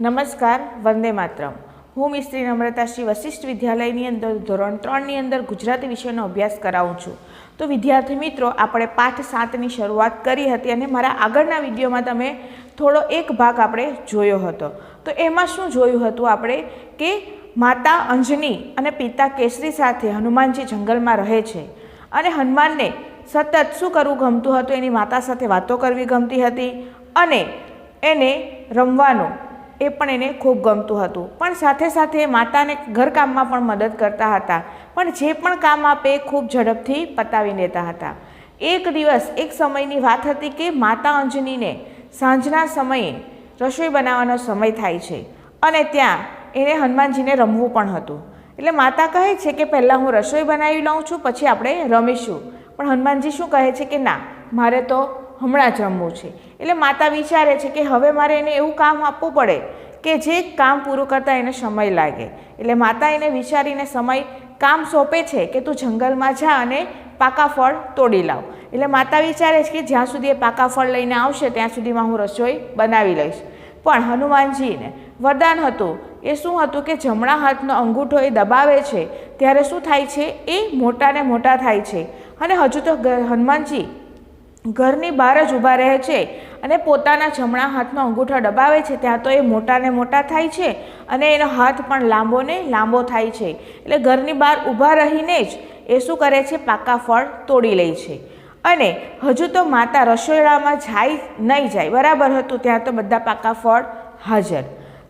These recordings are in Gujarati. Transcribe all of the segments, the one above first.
નમસ્કાર, વંદે માતરમ. હું મિસ્ત્રી નમ્રતા શ્રી વશિષ્ઠ વિદ્યાલયની અંદર ધોરણ ત્રણની અંદર ગુજરાતી વિષયનો અભ્યાસ કરાવું છું. તો વિદ્યાર્થી મિત્રો, આપણે પાઠ સાતની શરૂઆત કરી હતી અને મારા આગળના વિડીયોમાં તમે થોડો એક ભાગ આપણે જોયો હતો. તો એમાં શું જોયું હતું આપણે? કે માતા અંજની અને પિતા કેસરી સાથે હનુમાનજી જંગલમાં રહે છે. અને હનુમાનને સતત શું કરવું ગમતું હતું? એની માતા સાથે વાતો કરવી ગમતી હતી અને એને રમવાનું એ પણ એને ખૂબ ગમતું હતું. પણ સાથે સાથે માતાને ઘરકામમાં પણ મદદ કરતા હતા. પણ જે પણ કામ આપે ખૂબ ઝડપથી પતાવી દેતા હતા. એક દિવસ, એક સમયની વાત હતી કે માતા અંજનીને સાંજના સમયે રસોઈ બનાવવાનો સમય થાય છે અને ત્યાં એને હનુમાનજીને રમવું પણ હતું. એટલે માતા કહે છે કે પહેલાં હું રસોઈ બનાવી લઉં છું, પછી આપણે રમીશું. પણ હનુમાનજી શું કહે છે કે ના, મારે તો હમણાં જમવું છે. એટલે માતા વિચારે છે કે હવે મારે એને એવું કામ આપવું પડે કે જે કામ પૂરું કરતાં એને સમય લાગે. એટલે માતા એને વિચારીને સમય કામ સોંપે છે કે તું જંગલમાં જા અને પાકા ફળ તોડી લાવ. એટલે માતા વિચારે છે કે જ્યાં સુધી એ પાકા ફળ લઈને આવશે ત્યાં સુધીમાં હું રસોઈ બનાવી લઈશ. પણ હનુમાનજીને વરદાન હતું. એ શું હતું કે જમણા હાથનો અંગૂઠો એ દબાવે છે, ત્યારે શું થાય છે? એ મોટાને મોટા થાય છે. અને હજુ તો હનુમાનજી ઘરની બહાર જ ઊભા રહે છે અને પોતાના જમણા હાથનો અંગૂઠો દબાવે છે. ત્યાં તો એ મોટા ને મોટા થાય છે અને એનો હાથ પણ લાંબો ને લાંબો થાય છે. એટલે ઘરની બહાર ઊભા રહીને જ એ શું કરે છે? પાકા ફળ તોડી લે છે. અને હજુ તો માતા રસોડામાં જાય નહીં જાય. બરાબર હતું? ત્યાં તો બધા પાકા ફળ હાજર.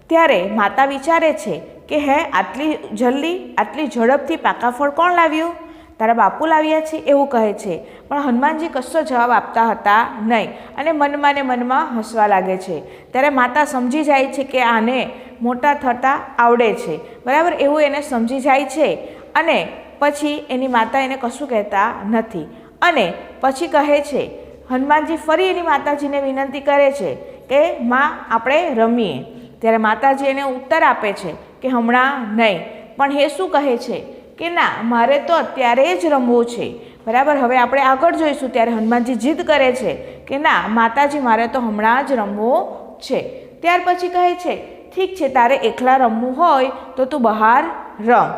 ત્યારે માતા વિચારે છે કે, હે, આટલી જલ્દી, આટલી ઝડપથી પાકા ફળ કોણ લાવ્યું? તારા બાપુ લાવ્યા છે એવું કહે છે. પણ હનુમાનજી કશો જવાબ આપતા હતા નહીં અને મનમાં ને મનમાં હસવા લાગે છે. ત્યારે માતા સમજી જાય છે કે આને મોટા થતાં આવડે છે. બરાબર એવું એને સમજી જાય છે અને પછી એની માતા એને કશું કહેતા નથી. અને પછી કહે છે, હનુમાનજી ફરી એની માતાજીને વિનંતી કરે છે કે માં આપણે રમીએ. ત્યારે માતાજી એને ઉત્તર આપે છે કે હમણાં નહીં. પણ એ શું કહે છે કે ના, મારે તો અત્યારે જ રમવું છે. બરાબર? હવે આપણે આગળ જોઈશું ત્યારે હનુમાનજી જીદ કરે છે કે ના, માતાજી, મારે તો હમણાં જ રમવું છે. ત્યાર પછી કહે છે, ઠીક છે, તારે એકલા રમવું હોય તો તું બહાર રમ.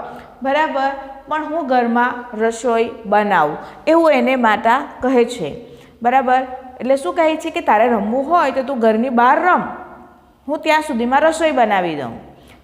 બરાબર? પણ હું ઘરમાં રસોઈ બનાવું. એવું એને માતા કહે છે. બરાબર? એટલે શું કહે છે કે તારે રમવું હોય તો તું ઘરની બહાર રમ. હું ત્યાં સુધીમાં રસોઈ બનાવી દઉં.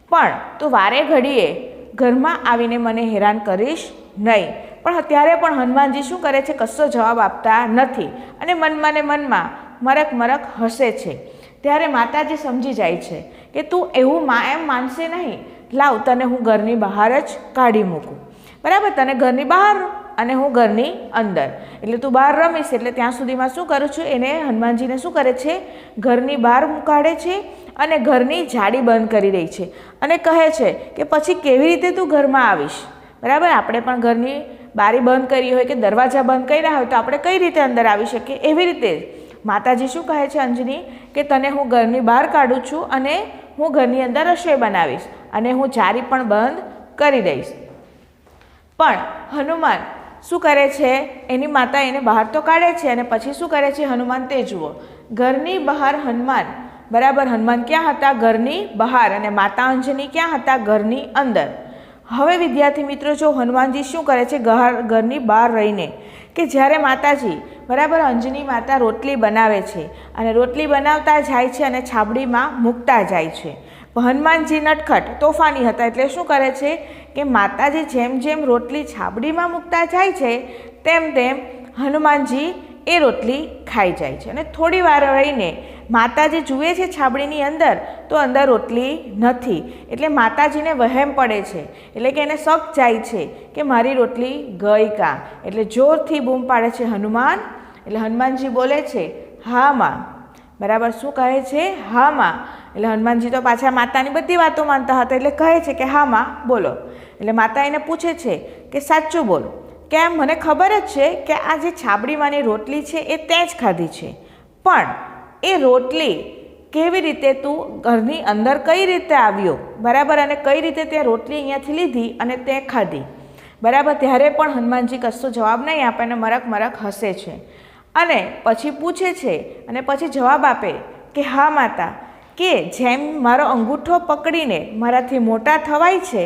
પણ તું વારે ઘડીએ ઘરમાં આવીને મને હેરાન કરીશ નહીં. પણ ત્યારે પણ હનુમાનજી શું કરે છે કશો જવાબ આપતા નથી અને મનમાં ને મનમાં મરક મરક હસે છે. ત્યારે માતાજી સમજી જાય છે કે તું એવું મા એમ માનશે નહીં. લાવ તને હું ઘરની બહાર જ કાઢી મૂકું. બરાબર, તને ઘરની બહાર અને હું ઘરની અંદર. એટલે તું બહાર રમીશ એટલે ત્યાં સુધીમાં શું કરું છું? એને હનુમાનજીને શું કરે છે? ઘરની બહાર મુકાડે છે અને ઘરની જાડી બંધ કરી રહી છે. અને કહે છે કે પછી કેવી રીતે તું ઘરમાં આવીશ? બરાબર? આપણે પણ ઘરની બારી બંધ કરી હોય કે દરવાજા બંધ કર્યા હોય તો આપણે કઈ રીતે અંદર આવી શકીએ? એવી રીતે. માતાજી શું કહે છે અંજની? કે તને હું ઘરની બહાર કાઢું છું અને હું ઘરની અંદર રસોઈ બનાવીશ અને હું જારી પણ બંધ કરી દઈશ. પણ હનુમાન શું કરે છે? એની માતા એને બહાર તો કાઢે છે અને પછી શું કરે છે હનુમાન? તે જુઓ. ઘરની બહાર હનુમાન બરાબર? હનુમાન ક્યાં હતા? ઘરની બહાર અને માતા અંજની ક્યાં હતા? ઘરની અંદર. હવે વિદ્યાર્થી મિત્રો, જો હનુમાનજી શું કરે છે? ઘર, ઘરની બહાર રહીને કે જ્યારે માતાજી, બરાબર? અંજની માતા રોટલી બનાવે છે અને રોટલી બનાવતા જાય છે અને છાબડીમાં મૂકતા જાય છે. હનુમાનજી નટખટ તોફાની હતા એટલે શું કરે છે કે માતાજી જેમ જેમ રોટલી છાબડીમાં મૂકતા જાય છે, તેમ તેમ હનુમાનજી એ રોટલી ખાઈ જાય છે અને થોડી વાર રહીને માતાજી જુએ છે છાબડીની અંદર, તો અંદર રોટલી નથી. એટલે માતાજીને વહેમ પડે છે. એટલે કે એને શક જાય છે કે મારી રોટલી ગઈ કાં? એટલે જોરથી બૂમ પાડે છે હનુમાન. એટલે હનુમાનજી બોલે છે, હા, માં. બરાબર, શું કહે છે? હા, માં. એટલે હનુમાનજી તો પાછા માતાની બધી વાતો માનતા હતા. એટલે કહે છે કે, હા, માં, બોલો. એટલે માતા એને પૂછે છે કે, સાચું બોલ. કેમ? મને ખબર જ છે કે આ જે છાબડીમાંની રોટલી છે એ તે જ ખાધી છે. પણ એ રોટલી કેવી રીતે તું ઘરની અંદર કઈ રીતે આવ્યો? બરાબર, અને કઈ રીતે તે રોટલી અહીંયાથી લીધી અને તે ખાધી? બરાબર, ત્યારે પણ હનુમાનજી કશો જવાબ નહીં આપે અને મરક મરક હસે છે. અને પછી પૂછે છે અને પછી જવાબ આપે કે, હા માતા, કે જેમ મારો અંગૂઠો પકડીને મારાથી મોટા થવાય છે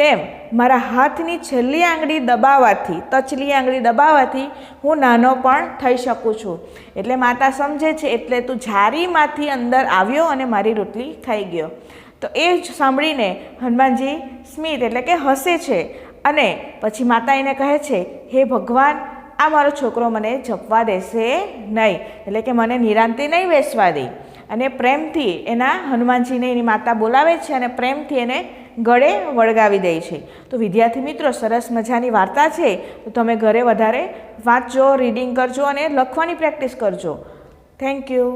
તેમ મારા હાથની છેલ્લી આંગળી દબાવવાથી તચલી આંગળી દબાવવાથી હું નાનો પણ થઈ શકું છું. એટલે માતા સમજે છે, એટલે તું જારીમાંથી અંદર આવ્યો અને મારી રોટલી ખાઈ ગયો. તો એ જ સાંભળીને હનુમાનજી સ્મિત એટલે કે હસે છે અને પછી માતા એને કહે છે, હે ભગવાન, આ મારો છોકરો મને જપવા દેશે નહીં. એટલે કે, મને નિરાંતે નહીં બેસવા દે. અને પ્રેમથી એના હનુમાનજીને એની માતા બોલાવે છે અને પ્રેમથી એને ગળે વળગાવી દે છે. તો વિદ્યાર્થી મિત્રો, સરસ મજાની વાર્તા છે. તો તમે ઘરે વધારે વાંચજો રીડિંગ કરજો અને લખવાની પ્રેક્ટિસ કરજો. Thank you